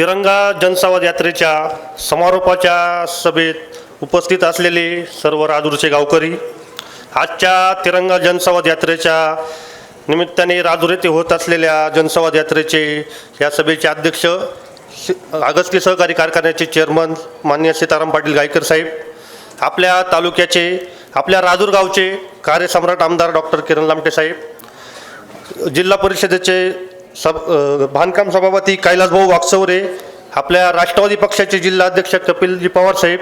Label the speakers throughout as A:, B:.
A: तिरंगा जनसंवाद यात्रेच्या समारोपाच्या सभेत उपस्थित असलेले सर्व राजूरचे गावकरी आजच्या तिरंगा जनसंवाद यात्रेच्या निमित्ताने राजूर येथे होत असलेल्या जनसंवाद यात्रेचे या सभेचे अध्यक्ष अगस्ती सहकारी कारखान्याचे चेअरमन मान्य सीताराम पाटील गायकर साहेब आपल्या तालुक्याचे आपल्या राजूर गावचे कार्यसम्राट आमदार डॉक्टर किरण लामटे साहेब जिल्हा परिषदेचे सब बांधकाम सभापती कैलासभाऊ वाकचौरे आपल्या राष्ट्रवादी पक्षाचे जिल्हाध्यक्ष कपिलजी पवार साहेब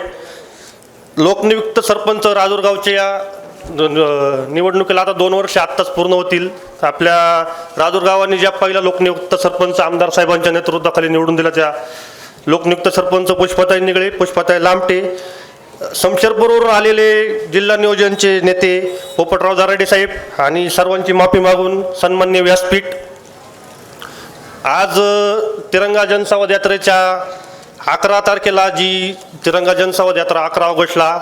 A: लोकनियुक्त सरपंच राजूरगावचे या निवडणुकीला आता दोन वर्ष आत्ताच पूर्ण होतील. आपल्या राजूर गावाने ज्या पहिल्या लोकनियुक्त सरपंच आमदार साहेबांच्या नेतृत्वाखाली निवडून दिला त्या लोकनियुक्त सरपंच पुष्पाताई निगळे पुष्पाताई लामटे शमशेरपूरवरून आलेले जिल्हा नियोजनचे नेते पोपटराव जाराडे साहेब आणि सर्वांची माफी मागून सन्मान्य व्यासपीठ आज तिरंगा जनसंवाद यात्रेच्या अकरा तारखेला जी तिरंगा जनसंवाद यात्रा अकरा ऑगस्टला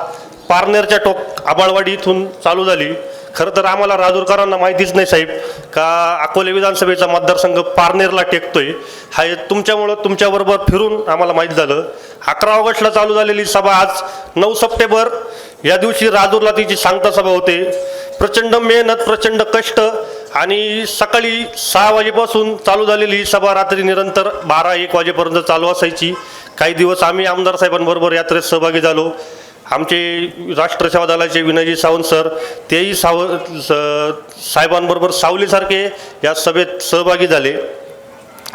A: पारनेरच्या टोक आबाळवाडी इथून चालू झाली. खरं तर आम्हाला राजूरकरांना माहितीच नाही साहेब का अकोले विधानसभेचा मतदारसंघ पारनेरला टेकतोय. हा तुमच्यामुळं तुमच्याबरोबर फिरून आम्हाला माहीत झालं. अकरा ऑगस्टला चालू झालेली सभा आज नऊ सप्टेंबर या दिवशी राजूरला तिची सांगता सभा होते. प्रचंड मेहनत प्रचंड कष्ट आणि सकाळी सहा वाजेपासून चालू झालेली ही सभा रात्री निरंतर बारा एक वाजेपर्यंत चालू असायची. काही दिवस आम्ही आमदार साहेबांबरोबर यात्रेत सहभागी झालो. आमचे राष्ट्रसेवा दलाचे विनयजी सावंत सर तेही साव स- साहेबांबरोबर सावलीसारखे या सभेत सहभागी झाले.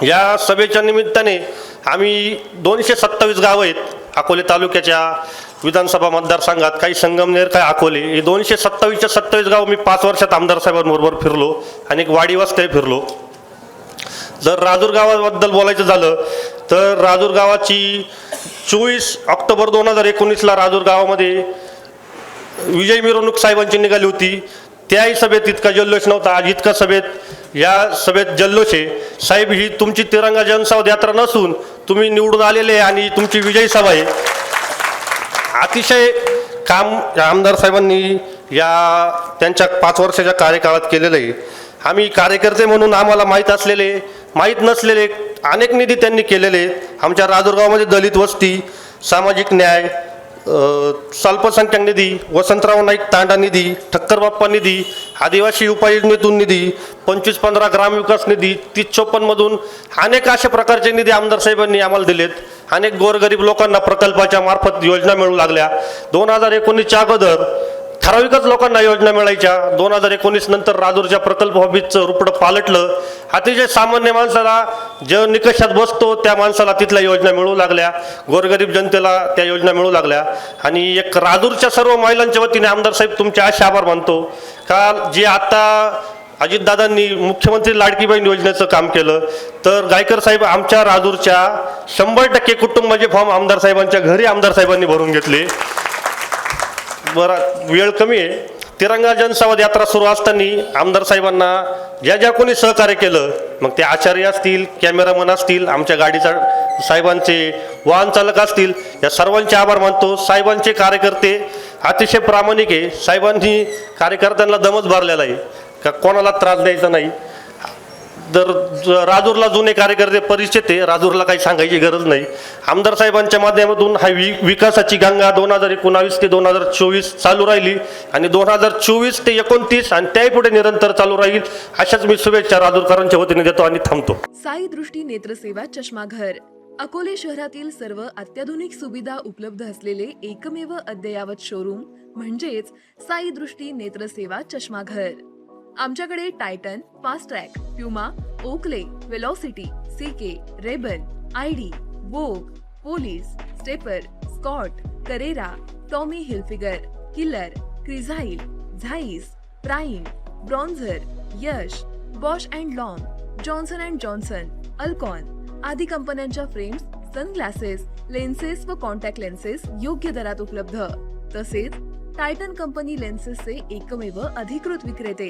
A: या सभेच्या निमित्ताने आम्ही दोनशे सत्तावीस गावं आहेत. अकोले तालुक्याच्या विधानसभा मतदारसंघात काही संगमनेर काही अकोले हे दोनशे सत्तावीसच्या सत्तावीस गाव मी पाच वर्षात आमदार साहेबांबरोबर फिरलो आणि एक वाडी वस्ते फिरलो. जर राजूर गावाबद्दल बोलायचं झालं तर राजूर गावाची चोवीस ऑक्टोबर दोन हजार एकोणीसला राजूर गावामध्ये विजय मिरवणूक साहेबांची निघाली होती. त्याही सभेत इतका जल्लोष नव्हता. आज इतका सभेत या सभेत जल्लोष आहे साहेब ही तुमची तिरंगा जनसावध यात्रा नसून तुम्ही निवडून आलेले आहे आणि तुमची विजयी सभा आहे. अतिशय काम आमदार साहेबांनी या त्यांच्या पाच वर्षाच्या कार्यकाळात केलेलं आहे. आम्ही कार्यकर्ते म्हणून आम्हाला माहीत असलेले माहीत नसलेले अनेक निधी त्यांनी केलेले. आमच्या राजूरगावामध्ये दलित वस्ती सामाजिक न्याय अल्पसंख्याक निधी वसंतराव नाईक तांडा निधी ठक्कर बाप्पा निधी आदिवासी उपाययोजनेतून निधी पंचवीस पंधरा ग्रामविकास निधी तीस चोपन्नमधून अनेक अशा प्रकारचे निधी आमदार साहेबांनी आम्हाला दिलेत. अनेक गोरगरीब लोकांना प्रकल्पाच्या मार्फत योजना मिळू लागल्या. दोन हजार एकोणीसच्या अगोदर ठराविकच लोकांना योजना मिळायच्या. दोन हजार एकोणीस नंतर राजूरच्या प्रकल्प हॉबीचं रुपडं पालटलं. अतिशय सामान्य माणसाला जे निकषात बसतो त्या माणसाला तिथल्या योजना मिळू लागल्या. गोरगरीब जनतेला त्या योजना मिळू लागल्या. आणि एक राजूरच्या सर्व महिलांच्या वतीने आमदार साहेब तुमचे असे आभार मानतो. का जे आता अजितदादांनी मुख्यमंत्री लाडकी बहीण योजनेचं काम केलं तर गायकर साहेब आमच्या राजूरच्या शंभर टक्के कुटुंबाचे फॉर्म आमदार साहेबांच्या घरी आमदार साहेबांनी भरून घेतले. बरा वेळ कमी आहे. तिरंगा जनसंवाद यात्रा सुरू असताना आमदार साहेबांना ज्या ज्या कोणी सहकार्य केलं मग ते आचार्य असतील कॅमेरामन असतील आमच्या गाडीचा साहेबांचे वाहन चालक असतील या सर्वांचे आभार मानतो. साहेबांचे कार्यकर्ते अतिशय प्रामाणिक आहे. साहेबांनी कार्यकर्त्यांना दमच भरलेला आहे. का कोणाला त्रास द्यायचा नाही. जर राजूरला जुने कार्यकर्ते परिचित आहे राजूरला काही सांगायची गरज नाही. आमदार साहेबांच्या माध्यमातून हा वि विकासाची गंगा दोन हजार एकोणावीस ते दोन हजार चोवीस चालू राहिली आणि दोन हजार चोवीस ते एकोणतीस आणि त्याही पुढे निरंतर चालू राहील अशाच मी शुभेच्छा राजूरकरांच्या वतीने देतो आणि थांबतो.
B: साई दृष्टी नेत्रसेवा चष्माघर अकोले शहरातील सर्व अत्याधुनिक सुविधा उपलब्ध असलेले एकमेव अद्ययावत शोरूम म्हणजेच साई दृष्टी नेत्रसेवा चष्माघर. आमच्याकडे Titan fast track Puma Oakley velocity CK Ray-Ban ID Vogue Police Stepper Scott Carrera Tommy Hilfiger Killer Crizal Zeiss Prime bronzer Yash Bausch and Lomb Johnson and Johnson Alcon आदी कंपन्यांच्या फ्रेम्स सनग्लासेस लेन्सेस व contact lenses योग्य दरात उपलब्ध. तसेच Titan company लेन्सेसचे एकमेव अधिकृत विक्रेते.